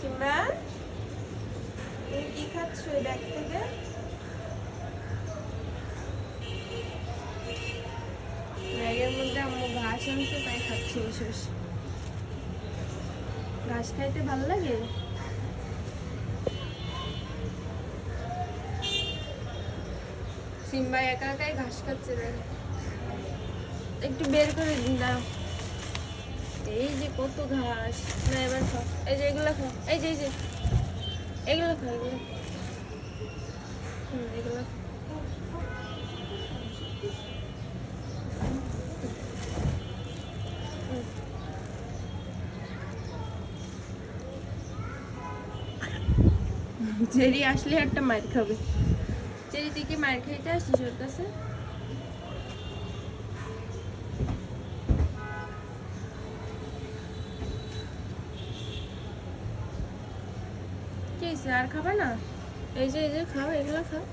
Simba তুমি এই থেকে? ব্যাগের মধ্যে ঘাস তাই খাচ্ছি ঘাস খাইতে ভালো লাগে? সিম্বা একা একাই ঘাস খাচ্ছে একটু বের করে দিন দাও এই যে কত ঘাস। না এবার খাও। এই যে এগুলো খাও। এই যে এই যে। এগুলো খাও এগুলো। হুম এগুলো জেরি আসলে একটা মার খাবে। জেরি তুই কি মার খাইতে আসিস ওর কাছে? কি হয়েছে? আর খাবে না? এই যে এই যে খাও এগুলো খাও।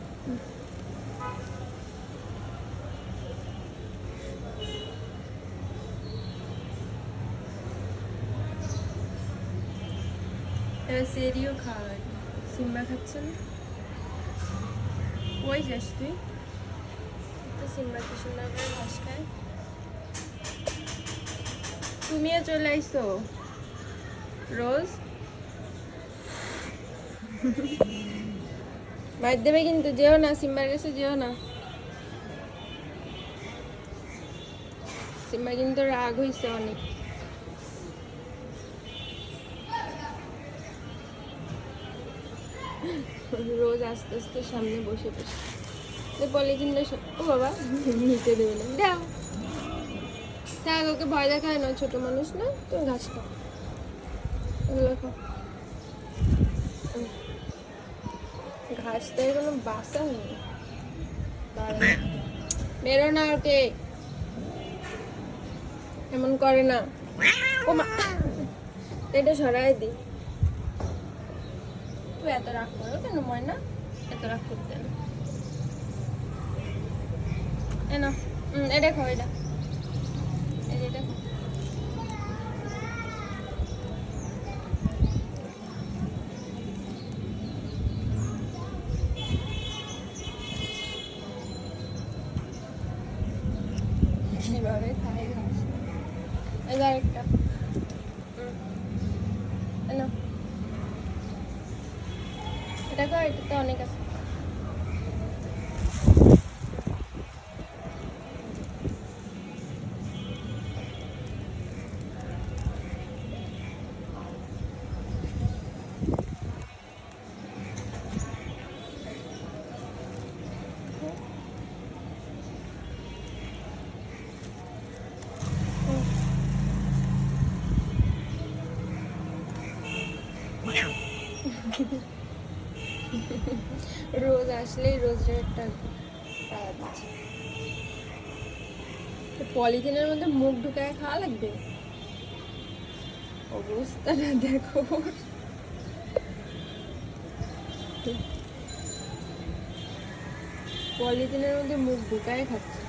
এবার সেরিও খাওয়া সিম্বা খাচ্ছে না? কই যাস তুই? তো সিম্বা কি সুন্দর করে ঘাস খায় তুমিও চলে আইসো। রোজ? বাইর দেবে কিন্তু যেও না, সিম্বার কাছে যেও না। সিম্বা কিন্তু রাগ হইছে অনেক। রোজ আস্তে আস্তে সামনে বসে বসে। পলিথিনটা ও বাবা নিতে দেবে না। দাও। থাক ওকে ভয় দেখায় না ছোট মানুষ না তুমি ঘাস খাও খাও। থেকে কোনো বাসা নেই। বেরো না ওকে। এমন করে না। ও মা। এটা সরাই দিই তুই এত রাগ করো কেন ময়না? এত রাগ করতে না এটা খাও এটা। খাই ঘাস এই আরেকটা এটা তো অনেক আছে। রোজ আসলেই রোজের একটা কাজ পলিথিনের মধ্যে মুখ ঢুকায় খাওয়া লাগবে? অবস্থাটা দেখো। পলিথিনের মধ্যে মুখ ঢুকায় খাচ্ছে।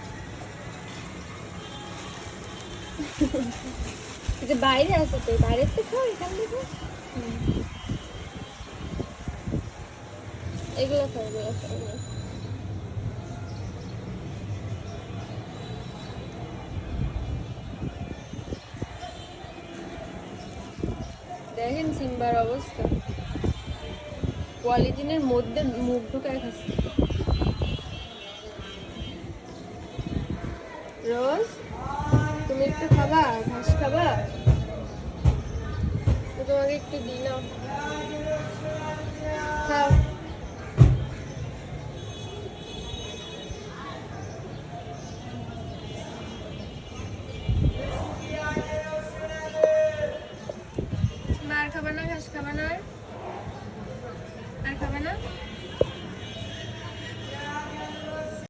বাইরে আছে তো তো খাও এখান থেকে হুম। এগুলো খাও এগুলো খাও খাও। দেখেন সিম্বার অবস্থা। পলিথিনের মধ্যে মুখ ঢুকায় খাচ্ছে। রোজ, তুমি একটু খাবা, ঘাস খাবা? তোমাকে একটু দিই না Cabanar, Cash Cabanar. Al Cabanar.